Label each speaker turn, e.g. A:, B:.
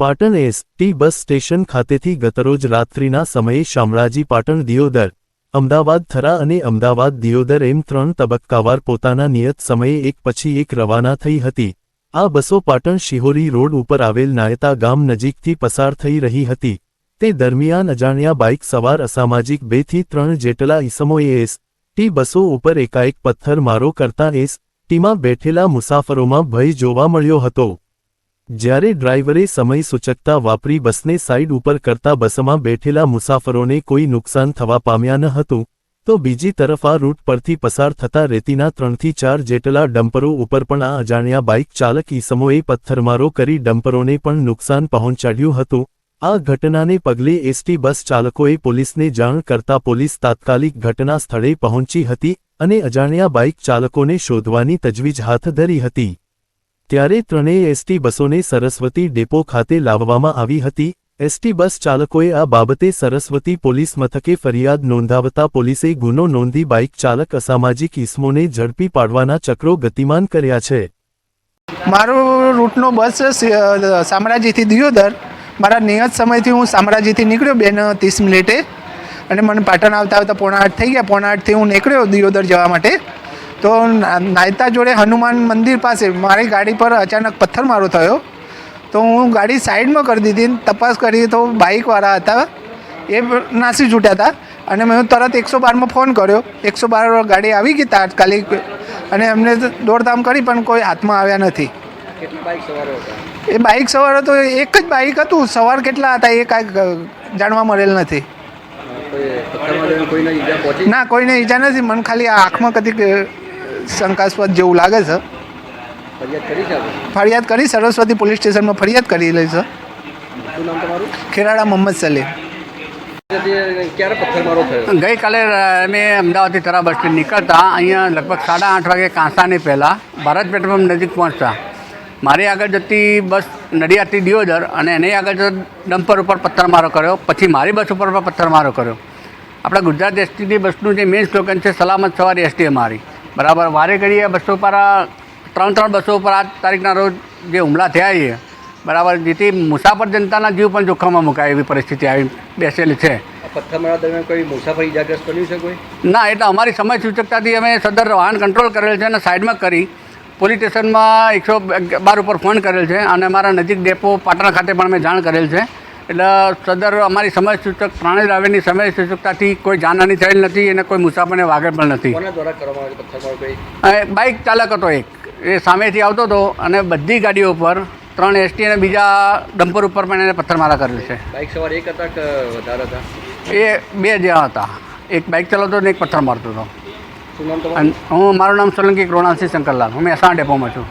A: Patan S T bus station ખાતેથી ગતરોજ રાત્રિના સમયે શામળાજી પાટણ દિયોદર, અમદાવાદ થરા અને અમદાવાદ દિયોદર એમ ત્રણ તબક્કાવાર પોતાના નિયત સમયે એક પછી એક રવાના થઈ હતી. આ બસો પાટણ શિહોરી રોડ ઉપર આવેલ નાયતા ગામ નજીકથી પસાર થઈ રહી હતી. તે દરમિયાન અજાણ્યા બાઇક સવાર અસામાજિક બેથી ત્રણ જેટલા ઇસમોએ એસ ટી બસો ઉપર એકાએક પથ્થરમારો કરતા એસ ટીમાં બેઠેલા મુસાફરોમાં ભય જોવા મળ્યો હતો. જ્યારે ડ્રાઈવરે સમય સૂચકતા વાપરી બસને સાઇડ ઉપર કરતા બસમાં બેઠેલા મુસાફરોને કોઈ નુકસાન થવા પામ્યા ન હતું, તો બીજી તરફ આ રૂટ પરથી પસાર થતા રેતીના ત્રણથી ચાર જેટલા ડમ્પરો ઉપર પણ આ અજાણ્યા બાઇક ચાલક ઈસમોએ પથ્થરમારો કરી ડમ્પરોને પણ નુકસાન પહોંચાડ્યું હતું. આ ઘટનાને પગલે એસટી બસ ચાલકોએ પોલીસને જાણ કરતા પોલીસ તાત્કાલિક ઘટના સ્થળે પહોંચી હતી અને અજાણ્યા બાઇક ચાલકોને શોધવાની તજવીજ હાથ ધરી હતી. ત્યારે ત્રણેય એસટી બસોને સરસ્વતી ડેપો ખાતે લાવવામાં આવી હતી. એસટી બસ ચાલકોએ આ બાબતે સરસ્વતી પોલીસ મથકે ફરિયાદ નોંધાવતા પોલીસે ગુનો નોંધી બાઇક ચાલક અસામાજિક ઇસમોને ઝડપી પાડવાના ચક્રો ગતિમાન કર્યા છે.
B: મારો રૂટનો બસ શામળાજીથી દિયોદર. મારા નિયત સમયથી હું શામળાજીથી નીકળ્યો બેન ત્રીસ મિનિટે. અને મને પાટણ આવતા આવતા પોણા આઠ થઈ ગયા. પોણા આઠથી હું નીકળ્યો દિયોદર જવા માટે. તો નાયતા જોડે હનુમાન મંદિર પાસે મારી ગાડી પર અચાનક પથ્થરમારો થયો. તો હું ગાડી સાઈડમાં કરી દીધી તપાસ કરી તો બાઇકવાળા હતા. એ નાસી છૂટ્યા હતા. અને મેં તરત એકસો બારમાં ફોન કર્યો. એકસો બાર ગાડી આવી ગઈ તાત્કાલિક. અને એમને દોડધામ કરી પણ કોઈ હાથમાં આવ્યા નથી.
C: કેટલી બાઇક સવારો હતા?
B: એ બાઇક સવારો તો એક જ બાઇક હતું. સવાર કેટલા હતા એ કાંઈ જાણવા મળેલ નથી. ના કોઈને ઈજા નથી. મને ખાલી આંખમાં કદીક શંકાસ્પદ જેવું લાગે છે.
C: ફરિયાદ કરી
B: સરસ્વતી પોલીસ સ્ટેશનમાં ફરિયાદ કરી લઈ છે.
C: શું નામ તમારું?
B: ખેરાડા મોહમ્મદ સલીમ.
D: ગઈકાલે અમે અમદાવાદથી તરા બસ સ્ટેન્ડ નીકળતા અહીંયા લગભગ સાડા આઠ વાગે કાંસાની પહેલાં ભારત પેટ્રોલ નજીક પહોંચતા. મારી આગળ જતી બસ નડિયાદથી દિયોદર અને એની આગળ જતો ડમ્પર ઉપર પથ્થરમારો કર્યો પછી મારી બસ ઉપર પણ પથ્થરમારો કર્યો. આપણા ગુજરાત એસટીની બસનું જે મેઇન સ્લોગન છે સલામત સવારી એસટી અમારી બરાબર વારે કરીએ બસો પર ત્રણ ત્રણ બસો ઉપર આ તારીખના રોજ જે હુમલા થયા છે બરાબર જેથી મુસાફર જનતાના જીવ પણ જોખમમાં મુકાય એવી પરિસ્થિતિ આવી બેસેલી છે.
C: પથ્થરમારા દરમિયાન કોઈ મુસાફર ઈજાગ્રસ્ત બન્યું છે કોઈ?
D: ના એટલે અમારી સમય સૂચકતાથી અમે સદર વાહન કંટ્રોલ કરેલ છે અને સાઈડમાં કરી પોલીસ સ્ટેશનમાં એકસો બાર ઉપર ફોન કરેલ છે અને અમારા નજીક ડેપો પાટણ ખાતે પણ અમે જાણ કરેલ છે. એટલે સદર અમારી સમય સૂચક પ્રાણી રાવેની સમય સૂચકતાથી કોઈ જાનહાની થયેલ નથી અને કોઈ મુસાફરને વાગેલ પણ નથી. બાઇક ચાલક હતો એક. એ સામેથી આવતો હતો અને બધી ગાડીઓ ઉપર ત્રણ એસટી અને બીજા ડમ્પર ઉપર પણ એને પથ્થરમારા કરેલ છે.
C: બાઇક સવાર એક હતા કે વધારે હતા?
D: એ બે જ્યાં હતા. એક બાઇક ચલાવતો ને એક પથ્થર મારતો હતો. હું મારું નામ સોલંકી કૃણાલસિંહ શંકરલાલ. હું મહેસાણા ડેપોમાં છું.